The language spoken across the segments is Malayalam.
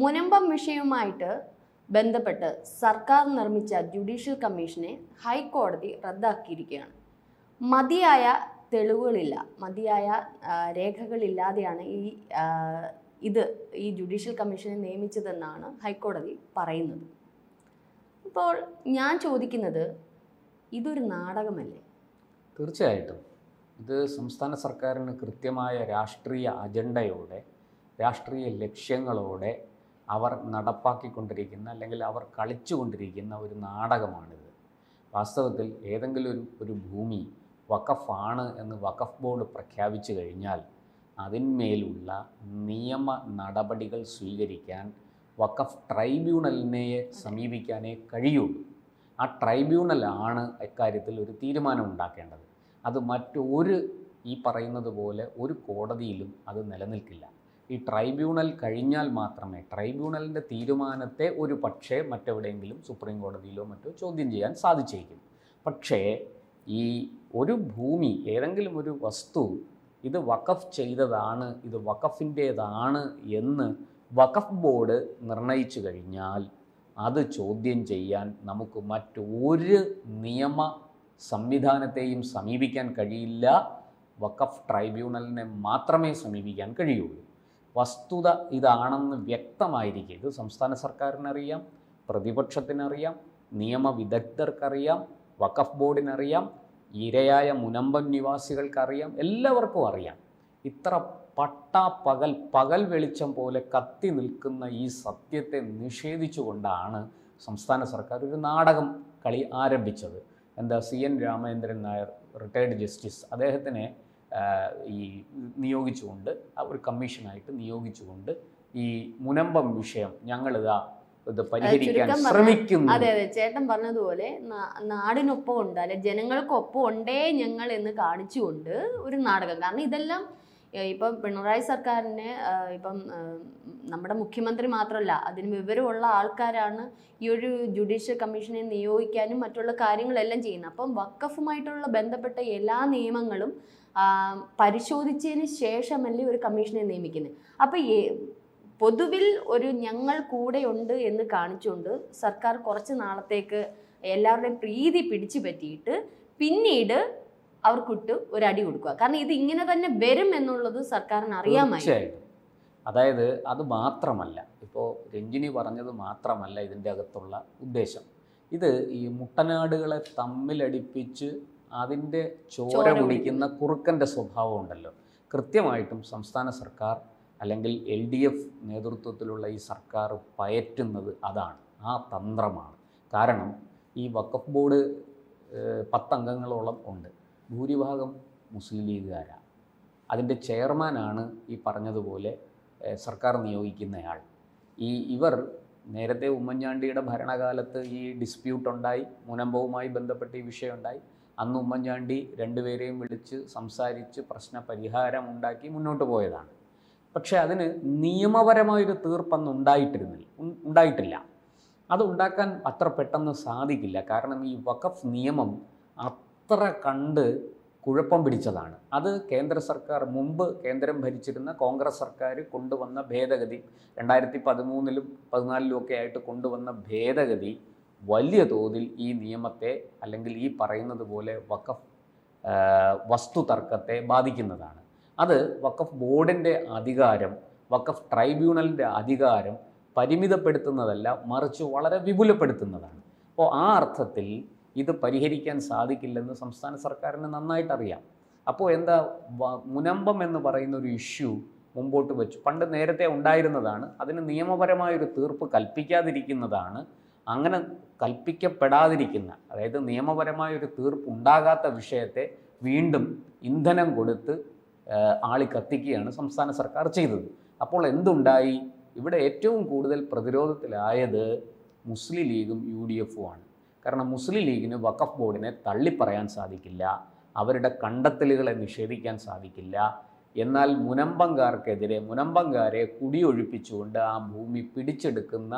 മുനമ്പം വിഷയവുമായിട്ട് ബന്ധപ്പെട്ട് സർക്കാർ നിർമ്മിച്ച ജുഡീഷ്യൽ കമ്മീഷനെ ഹൈക്കോടതി റദ്ദാക്കിയിരിക്കുകയാണ്. മതിയായ തെളിവുകളില്ല മതിയായ രേഖകളില്ലാതെയാണ് ഈ ഇത് ഈ ജുഡീഷ്യൽ കമ്മീഷനെ നിയമിച്ചതെന്നാണ് ഹൈക്കോടതി പറയുന്നത്. ഇപ്പോൾ ഞാൻ ചോദിക്കുന്നത് ഇതൊരു നാടകമല്ലേ? തീർച്ചയായിട്ടും. ഇത് സംസ്ഥാന സർക്കാരിന് കൃത്യമായ രാഷ്ട്രീയ അജണ്ടയോടെ രാഷ്ട്രീയ ലക്ഷ്യങ്ങളോടെ അവർ നടപ്പാക്കിക്കൊണ്ടിരിക്കുന്ന അല്ലെങ്കിൽ അവർ കളിച്ചുകൊണ്ടിരിക്കുന്ന ഒരു നാടകമാണിത്. വാസ്തവത്തിൽ ഏതെങ്കിലും ഒരു ഒരു ഭൂമി വഖഫാണ് എന്ന് വഖഫ് ബോർഡ് പ്രഖ്യാപിച്ചു കഴിഞ്ഞാൽ അതിന്മേലുള്ള നിയമ നടപടികൾ സ്വീകരിക്കാൻ വഖഫ് ട്രൈബ്യൂണലിനെ സമീപിക്കാനേ കഴിയുള്ളൂ. ആ ട്രൈബ്യൂണലാണ് ഇക്കാര്യത്തിൽ ഒരു തീരുമാനം ഉണ്ടാക്കേണ്ടത്. അത് മറ്റൊരു ഈ പറയുന്നത് പോലെ ഒരു കോടതിയിലും അത് നിലനിൽക്കില്ല. ഈ ട്രൈബ്യൂണൽ കഴിഞ്ഞാൽ മാത്രമേ ട്രൈബ്യൂണലിന്റെ തീരുമാനത്തെ ഒരു പക്ഷേ മറ്റെവിടെയെങ്കിലും സുപ്രീം കോടതിയിലോ മറ്റോ ചോദ്യം ചെയ്യാൻ സാധിച്ചേക്കും. പക്ഷേ ഈ ഒരു ഭൂമി ഏതെങ്കിലും ഒരു വസ്തു ഇത് വഖഫ് ചെയ്തതാണ് ഇത് വഖഫിന്റേതാണ് എന്ന് വഖഫ് ബോർഡ് നിർണയിച്ചു കഴിഞ്ഞാൽ അത് ചോദ്യം ചെയ്യാൻ നമുക്ക് മറ്റൊരു നിയമ സംവിധാനത്തെയും സമീപിക്കാൻ കഴിയില്ല. വഖഫ് ട്രൈബ്യൂണലിനെ മാത്രമേ സമീപിക്കാൻ കഴിയുള്ളൂ. വസ്തുത ഇതാണെന്ന് വ്യക്തമായിരിക്കും. ഇത് സംസ്ഥാന സർക്കാരിനറിയാം പ്രതിപക്ഷത്തിനറിയാം നിയമവിദഗ്ധർക്കറിയാം വഖഫ് ബോർഡിനറിയാം ഇരയായ മുനമ്പം നിവാസികൾക്കറിയാം എല്ലാവർക്കും അറിയാം. ഇത്ര പട്ടാ പകൽ പകൽ വെളിച്ചം പോലെ കത്തി നിൽക്കുന്ന ഈ സത്യത്തെ നിഷേധിച്ചുകൊണ്ടാണ് സംസ്ഥാന സർക്കാർ ഒരു നാടകം കളി ആരംഭിച്ചത്. എന്താ C N Ramendran Nair retired justice അദ്ദേഹത്തിനെ ഈ നിയോഗിച്ചുകൊണ്ട് ഒരു കമ്മീഷനായിട്ട് നിയോഗിച്ചുകൊണ്ട് ഈ മുനമ്പം വിഷയം ഞങ്ങളിതാ ഇത് പരിഹരിക്കാൻ ശ്രമിക്കുന്നു. അതെ അതെ. ചേട്ടൻ പറഞ്ഞതുപോലെ നാടിനൊപ്പം ഉണ്ട് അല്ലെ ജനങ്ങൾക്കൊപ്പം ഉണ്ടേ ഞങ്ങൾ എന്ന് കാണിച്ചുകൊണ്ട് ഒരു നാടകം. കാരണം ഇതെല്ലാം ഇപ്പം പിണറായി സർക്കാരിനെ ഇപ്പം നമ്മുടെ മുഖ്യമന്ത്രി മാത്രമല്ല അതിന് വിവരമുള്ള ആൾക്കാരാണ് ഈ ഒരു ജുഡീഷ്യൽ കമ്മീഷനെ നിയോഗിക്കാനും മറ്റുള്ള കാര്യങ്ങളെല്ലാം ചെയ്യുന്നത്. അപ്പം വക്കഫുമായിട്ടുള്ള ബന്ധപ്പെട്ട എല്ലാ നിയമങ്ങളും പരിശോധിച്ചതിന് ശേഷമല്ലേ ഒരു കമ്മീഷനെ നിയമിക്കുന്നത് അപ്പോൾ പൊതുവിൽ ഒരു ഞങ്ങൾ കൂടെയുണ്ട് എന്ന് കാണിച്ചുകൊണ്ട് സർക്കാർ കുറച്ച് നാളത്തേക്ക് എല്ലാവരുടെയും പ്രീതി പിടിച്ചു പറ്റിയിട്ട് പിന്നീട് അവർക്കിട്ട് ഒരു അടി കൊടുക്കുക. കാരണം ഇത് ഇങ്ങനെ തന്നെ വരും എന്നുള്ളത് സർക്കാരിന് അറിയാമായി അതായത് അത് മാത്രമല്ല ഇപ്പോൾ രഞ്ജിനി പറഞ്ഞത് മാത്രമല്ല ഇതിന്റെ അകത്തുള്ള ഉദ്ദേശം. ഇത് ഈ മുട്ടനാടുകളെ തമ്മിലടിപ്പിച്ച് അതിന്റെ ചോര കുടിക്കുന്ന കുറുക്കന്റെ സ്വഭാവം ഉണ്ടല്ലോ. കൃത്യമായിട്ടും സംസ്ഥാന സർക്കാർ അല്ലെങ്കിൽ എൽ ഡി എഫ് നേതൃത്വത്തിലുള്ള ഈ സർക്കാർ പയറ്റുന്നത് അതാണ്. ആ തന്ത്രമാണ്. കാരണം ഈ വഖഫ് ബോർഡ് പത്തംഗങ്ങളോളം ഉണ്ട്. ഭൂരിഭാഗം മുസ്ലിം ലീഗുകാരാണ് അതിന്റെ ചെയർമാനാണ് ഈ പറഞ്ഞതുപോലെ സർക്കാർ നിയോഗിക്കുന്നയാൾ. ഈ ഇവർ നേരത്തെ ഉമ്മൻചാണ്ടിയുടെ ഭരണകാലത്ത് ഈ ഡിസ്പ്യൂട്ട് ഉണ്ടായി മുനമ്പവുമായി ബന്ധപ്പെട്ട് ഈ വിഷയം ഉണ്ടായി അന്ന് ഉമ്മൻചാണ്ടി രണ്ടുപേരെയും വിളിച്ച് സംസാരിച്ച് പ്രശ്ന പരിഹാരം ഉണ്ടാക്കി മുന്നോട്ട് പോയതാണ്. പക്ഷേ അതിന് നിയമപരമായൊരു തീർപ്പന്ന് ഉണ്ടായിട്ടിരുന്നില്ല ഉണ്ടായിട്ടില്ല. അത് ഉണ്ടാക്കാൻ അത്ര പെട്ടെന്ന് സാധിക്കില്ല. കാരണം ഈ വഖഫ് നിയമം അത്ര കണ്ട് കുഴപ്പം പിടിച്ചതാണ്. അത് കേന്ദ്ര സർക്കാർ മുമ്പ് കേന്ദ്രം ഭരിച്ചിരുന്ന കോൺഗ്രസ് സർക്കാർ കൊണ്ടുവന്ന ഭേദഗതി രണ്ടായിരത്തി പതിമൂന്നിലും പതിനാലിലും ഒക്കെ ആയിട്ട് കൊണ്ടുവന്ന ഭേദഗതി വലിയ തോതിൽ ഈ നിയമത്തെ അല്ലെങ്കിൽ ഈ പറയുന്നത് പോലെ വഖഫ് വസ്തു തർക്കത്തെ ബാധിക്കുന്നതാണ്. അത് വഖഫ് ബോർഡിന്റെ അധികാരം വഖഫ് ട്രൈബ്യൂണലിന്റെ അധികാരം പരിമിതപ്പെടുത്തുന്നതല്ല മറിച്ച് വളരെ വിപുലപ്പെടുത്തുന്നതാണ്. അപ്പോൾ ആ അർത്ഥത്തിൽ ഇത് പരിഹരിക്കാൻ സാധിക്കില്ലെന്ന് സംസ്ഥാന സർക്കാരിന് നന്നായിട്ട് അറിയാം അപ്പോൾ എന്താ മുനമ്പം എന്ന് പറയുന്ന ഒരു ഇഷ്യൂ മുമ്പോട്ട് വെച്ചു പണ്ട് നേരത്തെ ഉണ്ടായിരുന്നതാണ് അതിന് നിയമപരമായൊരു തീർപ്പ് കൽപ്പിക്കാതിരിക്കുന്നതാണ് അങ്ങനെ കൽപ്പിക്കപ്പെടാതിരിക്കുന്ന അതായത് നിയമപരമായ ഒരു ഉണ്ടാകാത്ത വിഷയത്തെ വീണ്ടും ഇന്ധനം കൊടുത്ത് ആളി കത്തിക്കുകയാണ് സംസ്ഥാന സർക്കാർ ചെയ്തത്. അപ്പോൾ എന്തുണ്ടായി? ഇവിടെ ഏറ്റവും കൂടുതൽ പ്രതിരോധത്തിലായത് മുസ്ലിം ലീഗും യു ഡി എഫും ആണ്. കാരണം മുസ്ലിം ലീഗിന് വഖഫ് ബോർഡിനെ തള്ളിപ്പറയാൻ സാധിക്കില്ല അവരുടെ കണ്ടെത്തലുകളെ നിഷേധിക്കാൻ സാധിക്കില്ല. എന്നാൽ മുനമ്പങ്കാർക്കെതിരെ മുനമ്പങ്കാരെ കുടിയൊഴിപ്പിച്ചുകൊണ്ട് ആ ഭൂമി പിടിച്ചെടുക്കുന്ന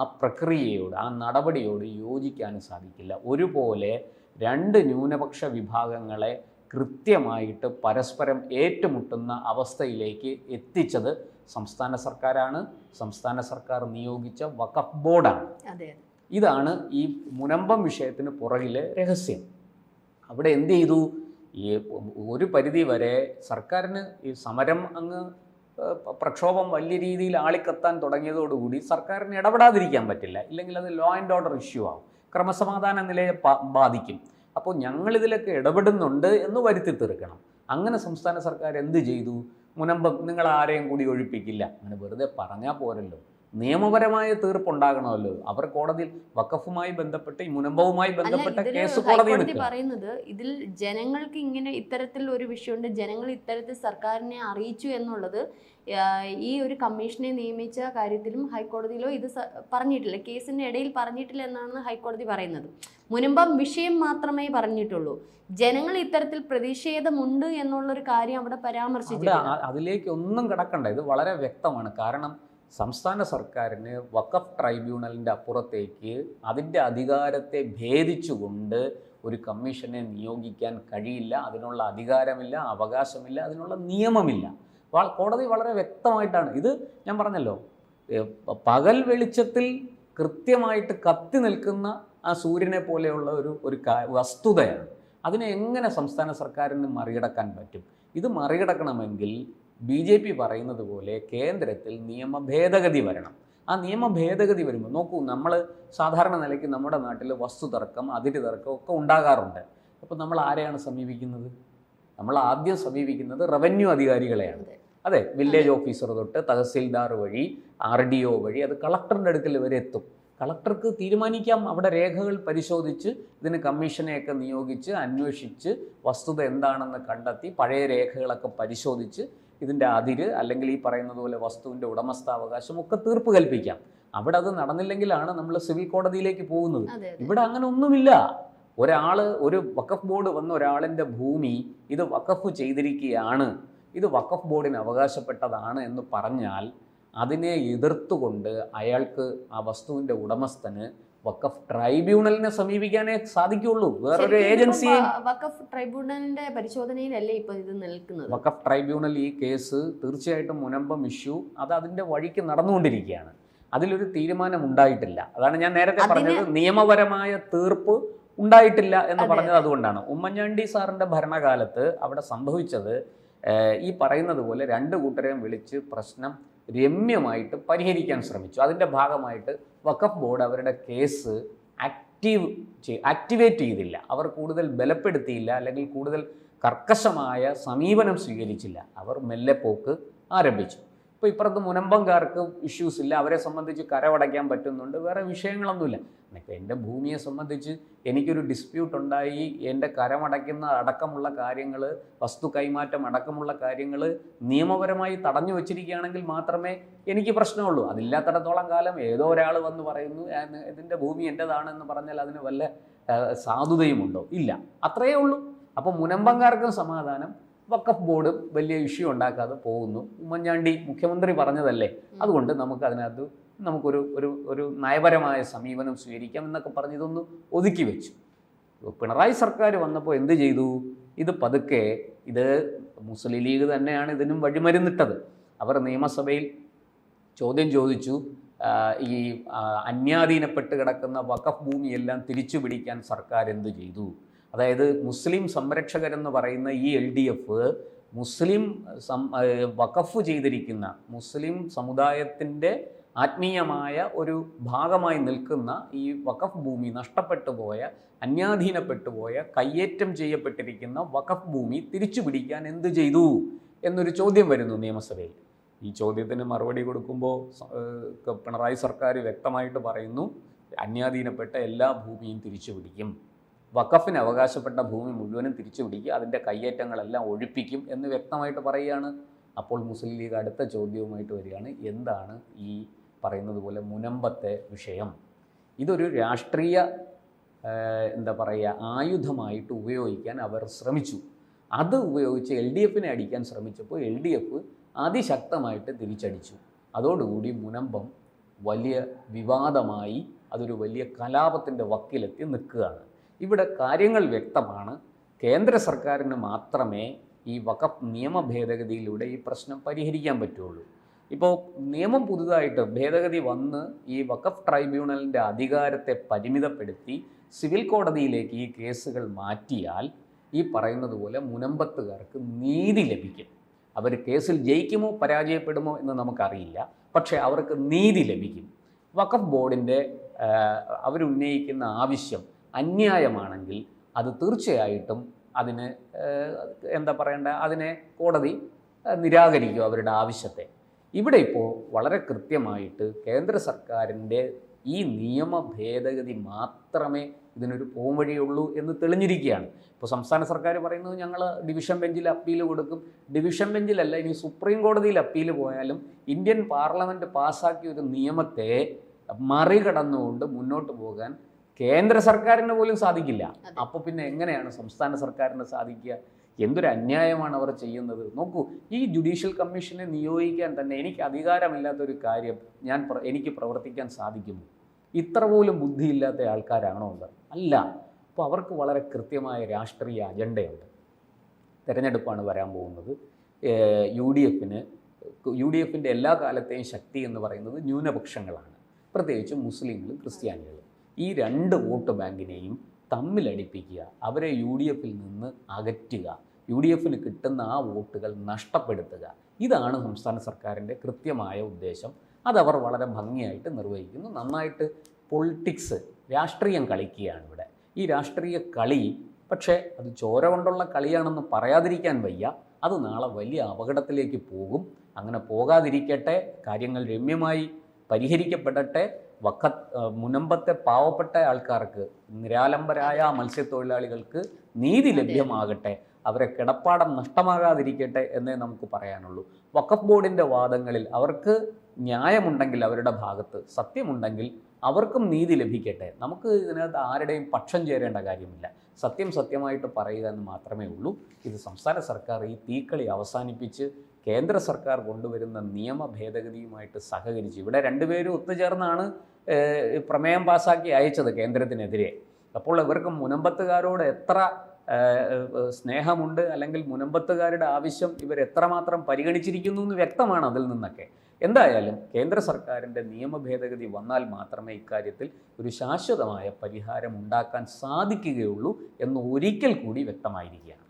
ആ പ്രക്രിയയോട് ആ നടപടിയോട് യോജിക്കാൻ സാധിക്കില്ല. ഒരുപോലെ രണ്ട് ന്യൂനപക്ഷ വിഭാഗങ്ങളെ കൃത്യമായിട്ട് പരസ്പരം ഏറ്റുമുട്ടുന്ന അവസ്ഥയിലേക്ക് എത്തിച്ചത് സംസ്ഥാന സർക്കാരാണ്. സംസ്ഥാന സർക്കാർ നിയോഗിച്ച വഖഫ് ബോർഡാണ്. ഇതാണ് ഈ മുനമ്പം വിഷയത്തിന് പുറകിലെ രഹസ്യം. അവിടെ എന്ത് ചെയ്തു? ഈ ഒരു പരിധി വരെ സർക്കാരിന് ഈ സമരം അങ്ങ് പ്രക്ഷോഭം വലിയ രീതിയിൽ ആളിക്കത്താൻ തുടങ്ങിയതോടുകൂടി സർക്കാരിന് ഇടപെടാതിരിക്കാൻ പറ്റില്ല. ഇല്ലെങ്കിൽ അത് ലോ ആൻഡ് ഓർഡർ ഇഷ്യൂ ആവും. ക്രമസമാധാന നിലയെ ബാധിക്കും. അപ്പോൾ ഞങ്ങളിതിലൊക്കെ ഇടപെടുന്നുണ്ട് എന്ന് വരുത്തി തീർക്കണം. അങ്ങനെ സംസ്ഥാന സർക്കാർ എന്ത് ചെയ്തു? മുനമ്പം നിങ്ങൾ ആരെയും കൂടി ഒഴിപ്പിക്കില്ല. അങ്ങനെ വെറുതെ പറഞ്ഞാൽ പോരല്ലോ. നിയമപരമായ തീർപ്പുണ്ടാകണമല്ലോ. അവർ കോടതിയിൽ വക്കഫുമായി ബന്ധപ്പെട്ട് ഈ മുനമ്പവുമായി ബന്ധപ്പെട്ട കേസ് കോടതി പറയുന്നത് ഇതിൽ ജനങ്ങൾക്ക് ഇങ്ങനെ ഇത്തരത്തിൽ ഒരു വിഷയമുണ്ട് ജനങ്ങൾ ഇത്തരത്തിൽ സർക്കാരിനെ അറിയിച്ചു എന്നുള്ളത് ഈ ഒരു കമ്മീഷനെ നിയമിച്ച കാര്യത്തിലും ഹൈക്കോടതിയിലോ ഇത് പറഞ്ഞിട്ടില്ല കേസിന്റെ ഇടയിൽ പറഞ്ഞിട്ടില്ല എന്നാണ് ഹൈക്കോടതി പറയുന്നത്. മുനമ്പം വിഷയം മാത്രമേ പറഞ്ഞിട്ടുള്ളൂ. ജനങ്ങൾ ഇത്തരത്തിൽ പ്രതിഷേധമുണ്ട് എന്നുള്ളൊരു കാര്യം അവിടെ പരാമർശിച്ചു പരാമർശിച്ചിട്ടില്ല അതിലേക്ക് ഒന്നും കിടക്കണ്ട. ഇത് വളരെ വ്യക്തമാണ്. കാരണം സംസ്ഥാന സർക്കാരിന് വഖഫ് ട്രൈബ്യൂണലിന്റെ അപ്പുറത്തേക്ക് അതിന്റെ അധികാരത്തെ ഭേദിച്ചുകൊണ്ട് ഒരു കമ്മീഷനെ നിയോഗിക്കാൻ കഴിയില്ല അതിനുള്ള അധികാരമില്ല അവകാശമില്ല അതിനുള്ള നിയമമില്ല. കോടതി വളരെ വ്യക്തമായിട്ടാണ്. ഇത് ഞാൻ പറഞ്ഞല്ലോ പകൽ വെളിച്ചത്തിൽ കൃത്യമായിട്ട് കത്തി നിൽക്കുന്ന ആ സൂര്യനെ പോലെയുള്ള ഒരു ഒരു വസ്തുതയാണ്. അതിനെ എങ്ങനെ സംസ്ഥാന സർക്കാരിന് മറികടക്കാൻ പറ്റും? ഇത് മറികടക്കണമെങ്കിൽ ബി ജെ പി പറയുന്നത് പോലെ കേന്ദ്രത്തിൽ നിയമ ഭേദഗതി വരണം. ആ നിയമ ഭേദഗതി വരുമ്പോൾ നോക്കൂ നമ്മൾ സാധാരണ നിലയ്ക്ക് നമ്മുടെ നാട്ടിൽ വസ്തു തർക്കം അതിര് തർക്കം ഒക്കെ ഉണ്ടാകാറുണ്ട്. അപ്പോൾ നമ്മൾ ആരെയാണ് സമീപിക്കുന്നത്? നമ്മൾ ആദ്യം സമീപിക്കുന്നത് റവന്യൂ അധികാരികളെയാണ്. അതെ. അതെ വില്ലേജ് ഓഫീസർ തൊട്ട് തഹസിൽദാർ വഴി ആർ ഡി ഒ വഴി അത് കളക്ടറിന്റെ അടുക്കൽ വരെ എത്തും. കളക്ടർക്ക് തീരുമാനിക്കാം അവിടെ രേഖകൾ പരിശോധിച്ച് ഇതിന് കമ്മീഷനെയൊക്കെ നിയോഗിച്ച് അന്വേഷിച്ച് വസ്തുത എന്താണെന്ന് കണ്ടെത്തി പഴയ രേഖകളൊക്കെ പരിശോധിച്ച് ഇതിന്റെ അതിര് അല്ലെങ്കിൽ ഈ പറയുന്നത് പോലെ വസ്തുവിന്റെ ഉടമസ്ഥാവകാശം ഒക്കെ തീർപ്പ് കൽപ്പിക്കാം. അവിടെ അത് നടന്നില്ലെങ്കിലാണ് നമ്മൾ സിവിൽ കോടതിയിലേക്ക് പോകുന്നത്. ഇവിടെ അങ്ങനെ ഒന്നുമില്ല. ഒരാൾ ഒരു വഖഫ് ബോർഡ് വന്ന ഒരാളിന്റെ ഭൂമി ഇത് വഖഫ് ചെയ്തിരിക്കുകയാണ്. ഇത് വഖഫ് ബോർഡിന് അവകാശപ്പെട്ടതാണ് എന്ന് പറഞ്ഞാൽ അതിനെ എതിർത്തുകൊണ്ട് അയാൾക്ക് ആ വസ്തുവിന്റെ ഉടമസ്ഥന് വഖഫ് ട്രൈബ്യൂണലിനെ സമീപിക്കാനേ സാധിക്കുള്ളൂ വേറൊരു ഏജൻസി വക്കഫ് ഏജൻസിയെ വ- വഖഫ് ട്രൈബ്യൂണലിന്റെ പരിശോധനയിലല്ലേ ഇപ്പൊ ഇത് നിൽക്കുന്നത്? വക്കഫ് ട്രൈബ്യൂണൽ ഈ കേസ് തീർച്ചയായിട്ടും മുനമ്പം ഇഷ്യൂ അത് അതിന്റെ വഴിക്ക് നടന്നുകൊണ്ടിരിക്കുകയാണ്. അതിലൊരു തീരുമാനം ഉണ്ടായിട്ടില്ല അതാണ് ഞാൻ നേരത്തെ പറഞ്ഞത് നിയമപരമായ തീർപ്പ് ഉണ്ടായിട്ടില്ല എന്ന് പറഞ്ഞത് അതുകൊണ്ടാണ്. ഉമ്മൻചാണ്ടി സാറിന്റെ ഭരണകാലത്ത് അവിടെ സംഭവിച്ചത് ഈ പറയുന്നത് പോലെ രണ്ട് കൂട്ടരെയും വിളിച്ച് പ്രശ്നം രമ്യമായിട്ട് പരിഹരിക്കാൻ ശ്രമിച്ചു. അതിന്റെ ഭാഗമായിട്ട് വഖഫ് ബോർഡ് അവരുടെ കേസ് ആക്റ്റീവ് ആക്ടിവേറ്റ് ചെയ്തില്ല. അവർ കൂടുതൽ ബലപ്പെടുത്തിയില്ല അല്ലെങ്കിൽ കൂടുതൽ കർക്കശമായ സമീപനം സ്വീകരിച്ചില്ല. അവർ മെല്ലെ പോക്ക് ആരംഭിച്ചു. ഇപ്പോൾ ഇപ്പുറത്ത് മുനമ്പങ്കാർക്ക് ഇഷ്യൂസ് ഇല്ല. അവരെ സംബന്ധിച്ച് കരമടയ്ക്കാൻ പറ്റുന്നുണ്ട്. വേറെ വിഷയങ്ങളൊന്നുമില്ല. ഇപ്പോൾ എന്റെ ഭൂമിയെ സംബന്ധിച്ച് എനിക്കൊരു ഡിസ്പ്യൂട്ട് ഉണ്ടായി. എന്റെ കരമടയ്ക്കുന്ന അടക്കമുള്ള കാര്യങ്ങൾ വസ്തു കൈമാറ്റം അടക്കമുള്ള കാര്യങ്ങൾ നിയമപരമായി തടഞ്ഞു വച്ചിരിക്കുകയാണെങ്കിൽ മാത്രമേ എനിക്ക് പ്രശ്നമുള്ളൂ. അതില്ലാത്തിടത്തോളം കാലം ഏതോ ഒരാൾ വന്ന് പറയുന്നു "ഞാൻ ഇതിന്റെ ഭൂമി എന്റെതാണെന്ന് പറഞ്ഞാൽ അതിന് വല്ല സാധുതയുമുണ്ടോ? ഇല്ല. അത്രയേ ഉള്ളൂ. അപ്പോൾ മുനമ്പങ്കാർക്കും സമാധാനം. വക്കഫ് ബോർഡ് വലിയ ഇഷ്യൂ ഉണ്ടാക്കാതെ പോകുന്നു. ഉമ്മൻചാണ്ടി മുഖ്യമന്ത്രി പറഞ്ഞതല്ലേ? അതുകൊണ്ട് നമുക്ക് അതിനകത്ത് നമുക്കൊരു ഒരു ഒരു നയപരമായ സമീപനം സ്വീകരിക്കാം എന്നൊക്കെ പറഞ്ഞ് ഇതൊന്ന് ഒതുക്കി വെച്ചു. പിണറായി സർക്കാർ വന്നപ്പോൾ എന്ത് ചെയ്തു? ഇത് പതുക്കെ ഇത് മുസ്ലിം ലീഗ് തന്നെയാണ് ഇതിനും വഴിമരുന്നിട്ടത്. അവർ നിയമസഭയിൽ ചോദ്യം ചോദിച്ചു ഈ അന്യാധീനപ്പെട്ട് കിടക്കുന്ന വഖഫ് ഭൂമിയെല്ലാം തിരിച്ചു പിടിക്കാൻ സർക്കാർ എന്തു ചെയ്തു? അതായത് മുസ്ലിം സംരക്ഷകരെന്ന് പറയുന്ന ഈ എൽ ഡി എഫ് മുസ്ലിം വഖഫ് ചെയ്തിരിക്കുന്ന മുസ്ലിം സമുദായത്തിന്റെ ആത്മീയമായ ഒരു ഭാഗമായി നിൽക്കുന്ന ഈ വഖഫ് ഭൂമി നഷ്ടപ്പെട്ടു പോയ അന്യാധീനപ്പെട്ടു പോയ കയ്യേറ്റം ചെയ്യപ്പെട്ടിരിക്കുന്ന വഖഫ് ഭൂമി തിരിച്ചു പിടിക്കാൻ എന്ത് ചെയ്തു എന്നൊരു ചോദ്യം വരുന്നു നിയമസഭയിൽ. ഈ ചോദ്യത്തിന് മറുപടി കൊടുക്കുമ്പോൾ പിണറായി സർക്കാർ വ്യക്തമായിട്ട് പറയുന്നു അന്യാധീനപ്പെട്ട എല്ലാ ഭൂമിയും തിരിച്ചു പിടിക്കും. വഖഫിന് അവകാശപ്പെട്ട ഭൂമി മുഴുവനും തിരിച്ചു പിടിക്കുക അതിന്റെ കയ്യേറ്റങ്ങളെല്ലാം ഒഴിപ്പിക്കും എന്ന് വ്യക്തമായിട്ട് പറയുകയാണ്. അപ്പോൾ മുസ്ലിം ലീഗ് അടുത്ത ചോദ്യവുമായിട്ട് വരികയാണ്. എന്താണ് ഈ പറയുന്നത് പോലെ മുനമ്പത്തെ വിഷയം? ഇതൊരു രാഷ്ട്രീയ എന്താ പറയുക ആയുധമായിട്ട് ഉപയോഗിക്കാൻ അവർ ശ്രമിച്ചു. അത് ഉപയോഗിച്ച് എൽ ഡി എഫിനെ അടിക്കാൻ ശ്രമിച്ചപ്പോൾ എൽ ഡി എഫ് അതിശക്തമായിട്ട് തിരിച്ചടിച്ചു. അതോടുകൂടി മുനമ്പം വലിയ വിവാദമായി അതൊരു വലിയ കലാപത്തിന്റെ വക്കിലെത്തി നിൽക്കുകയാണ്. ഇവിടെ കാര്യങ്ങൾ വ്യക്തമാണ്. കേന്ദ്ര സർക്കാരിന് മാത്രമേ ഈ വഖഫ് നിയമ ഭേദഗതിയിലൂടെ ഈ പ്രശ്നം പരിഹരിക്കാൻ പറ്റുള്ളൂ. ഇപ്പോൾ നിയമം പുതുതായിട്ട് ഭേദഗതി വന്ന് ഈ വഖഫ് ട്രൈബ്യൂണലിന്റെ അധികാരത്തെ പരിമിതപ്പെടുത്തി സിവിൽ കോടതിയിലേക്ക് ഈ കേസുകൾ മാറ്റിയാൽ ഈ പറയുന്നത് പോലെ മുനമ്പത്തുകാർക്ക് നീതി ലഭിക്കും. അവർ കേസിൽ ജയിക്കുമോ പരാജയപ്പെടുമോ എന്ന് നമുക്കറിയില്ല. പക്ഷേ അവർക്ക് നീതി ലഭിക്കും. വഖഫ് ബോർഡിന്റെ അവരുന്നയിക്കുന്ന ആവശ്യം അന്യായമാണെങ്കിൽ അത് തീർച്ചയായിട്ടും അതിന് എന്താ പറയേണ്ട അതിനെ കോടതി നിരാകരിക്കും അവരുടെ ആവശ്യത്തെ. ഇവിടെ ഇപ്പോൾ വളരെ കൃത്യമായിട്ട് കേന്ദ്ര സർക്കാരിന്റെ ഈ നിയമ ഭേദഗതി മാത്രമേ ഇതിനൊരു പോംവഴിയുള്ളൂ എന്ന് തെളിഞ്ഞിരിക്കുകയാണ്. ഇപ്പോൾ സംസ്ഥാന സർക്കാർ പറയുന്നത് ഞങ്ങൾ ഡിവിഷൻ ബെഞ്ചിൽ അപ്പീൽ കൊടുക്കും. ഡിവിഷൻ ബെഞ്ചിലല്ല ഇനി സുപ്രീം കോടതിയിൽ അപ്പീൽ പോയാലും ഇന്ത്യൻ പാർലമെന്റ് പാസ്സാക്കിയ ഒരു നിയമത്തെ മറികടന്നുകൊണ്ട് മുന്നോട്ട് പോകാൻ കേന്ദ്ര സർക്കാരിന് പോലും സാധിക്കില്ല. അപ്പോൾ പിന്നെ എങ്ങനെയാണ് സംസ്ഥാന സർക്കാരിന് സാധിക്കുക? എന്തൊരു അന്യായമാണ് അവർ ചെയ്യുന്നത്? നോക്കൂ ഈ ജുഡീഷ്യൽ കമ്മീഷനെ നിയോഗിക്കാൻ തന്നെ എനിക്ക് അധികാരമില്ലാത്തൊരു കാര്യം ഞാൻ എനിക്ക് പ്രവർത്തിക്കാൻ സാധിക്കുമോ? ഇത്ര പോലും ബുദ്ധിയില്ലാത്ത ആൾക്കാരാണോ ഉള്ളത് അല്ല. അപ്പോൾ അവർക്ക് വളരെ കൃത്യമായ രാഷ്ട്രീയ അജണ്ടയുണ്ട്. തിരഞ്ഞെടുപ്പാണ് വരാൻ പോകുന്നത്. യു ഡി എഫിന് യു ഡി എഫിന്റെ എല്ലാ കാലത്തെയും ശക്തി എന്ന് പറയുന്നത് ന്യൂനപക്ഷങ്ങളാണ്. പ്രത്യേകിച്ച് മുസ്ലിങ്ങളും ക്രിസ്ത്യാനികളും. ഈ രണ്ട് വോട്ട് ബാങ്കിനെയും തമ്മിലടിപ്പിക്കുക അവരെ യു ഡി എഫിൽ നിന്ന് അകറ്റുക യു ഡി എഫിന് കിട്ടുന്ന ആ വോട്ടുകൾ നഷ്ടപ്പെടുത്തുക. ഇതാണ് സംസ്ഥാന സർക്കാരിന്റെ കൃത്യമായ ഉദ്ദേശം. അതവർ വളരെ ഭംഗിയായിട്ട് നിർവഹിക്കുന്നു. നന്നായിട്ട് പൊളിറ്റിക്സ് രാഷ്ട്രീയം കളിക്കുകയാണ് ഇവിടെ. ഈ രാഷ്ട്രീയ കളി പക്ഷേ അത് ചോര കൊണ്ടുള്ള കളിയാണെന്ന് പറയാതിരിക്കാൻ വയ്യ. അത് നാളെ വലിയ അപകടത്തിലേക്ക് പോകും. അങ്ങനെ പോകാതിരിക്കട്ടെ. കാര്യങ്ങൾ രമ്യമായി പരിഹരിക്കപ്പെടട്ടെ. വക്ക മുനമ്പത്തെ പാവപ്പെട്ട ആൾക്കാർക്ക് നിരാലംബരായ മത്സ്യത്തൊഴിലാളികൾക്ക് നീതി ലഭ്യമാകട്ടെ അവരെ കിടപ്പാടം നഷ്ടമാകാതിരിക്കട്ടെ എന്നേ നമുക്ക് പറയാനുള്ളൂ. വഖഫ് ബോർഡിന്റെ വാദങ്ങളിൽ അവർക്ക് ന്യായമുണ്ടെങ്കിൽ അവരുടെ ഭാഗത്ത് സത്യമുണ്ടെങ്കിൽ അവർക്കും നീതി ലഭിക്കട്ടെ. നമുക്ക് ഇതിനകത്ത് ആരുടെയും പക്ഷം ചേരേണ്ട കാര്യമില്ല. സത്യം സത്യമായിട്ട് പറയുക എന്ന് മാത്രമേ ഉള്ളൂ. ഇത് സംസ്ഥാന സർക്കാർ ഈ തീക്കളി അവസാനിപ്പിച്ച് കേന്ദ്ര സർക്കാർ കൊണ്ടുവരുന്ന നിയമ ഭേദഗതിയുമായിട്ട് സഹകരിച്ച് ഇവിടെ രണ്ടുപേരും ഒത്തുചേർന്നാണ് പ്രമേയം പാസാക്കി അയച്ചത് കേന്ദ്രത്തിനെതിരെ. അപ്പോൾ ഇവർക്ക് മുനമ്പത്തുകാരോട് എത്ര സ്നേഹമുണ്ട് അല്ലെങ്കിൽ മുനമ്പത്തുകാരുടെ ആവശ്യം ഇവർ എത്രമാത്രം പരിഗണിച്ചിരിക്കുന്നു എന്ന് വ്യക്തമാണ് അതിൽ നിന്നൊക്കെ. എന്തായാലും കേന്ദ്ര സർക്കാരിന്റെ നിയമ ഭേദഗതി വന്നാൽ മാത്രമേ ഇക്കാര്യത്തിൽ ഒരു ശാശ്വതമായ പരിഹാരം ഉണ്ടാക്കാൻ സാധിക്കുകയുള്ളൂ എന്ന് ഒരിക്കൽ കൂടി വ്യക്തമായിരിക്കുകയാണ്.